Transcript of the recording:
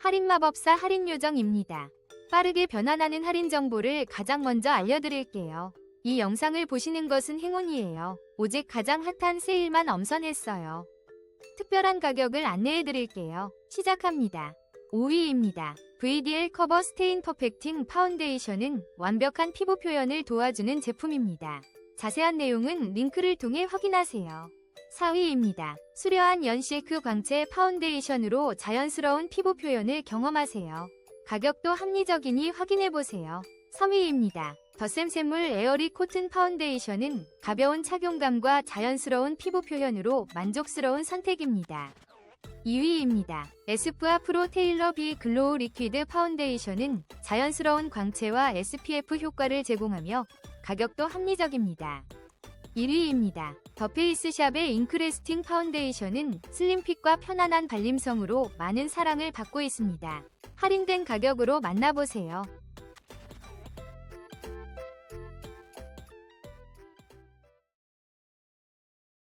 할인마법사 할인요정입니다. 빠르게 변환하는 할인 정보를 가장 먼저 알려드릴게요. 이 영상을 보시는 것은 행운이에요. 오직 가장 핫한 세일만 엄선했어요. 특별한 가격을 안내해드릴게요. 시작합니다. 5위입니다. VDL 커버 스테인 퍼펙팅 파운데이션은 완벽한 피부 표현을 도와주는 제품입니다. 자세한 내용은 링크를 통해 확인하세요. 4위입니다. 수려한 연실크 광채 파운데이션으로 자연스러운 피부 표현을 경험하세요. 가격도 합리적이니 확인해보세요. 3위입니다. 더샘샘물 에어리 코튼 파운데이션은 가벼운 착용감과 자연스러운 피부 표현으로 만족스러운 선택입니다. 2위입니다. 에스쁘아 프로 테일러 비 글로우 리퀴드 파운데이션은 자연스러운 광채와 SPF 효과를 제공하며 가격도 합리적입니다. 1위입니다. 더 페이스샵의 잉크레스팅 파운데이션은 슬림핏과 편안한 발림성으로 많은 사랑을 받고 있습니다. 할인된 가격으로 만나보세요.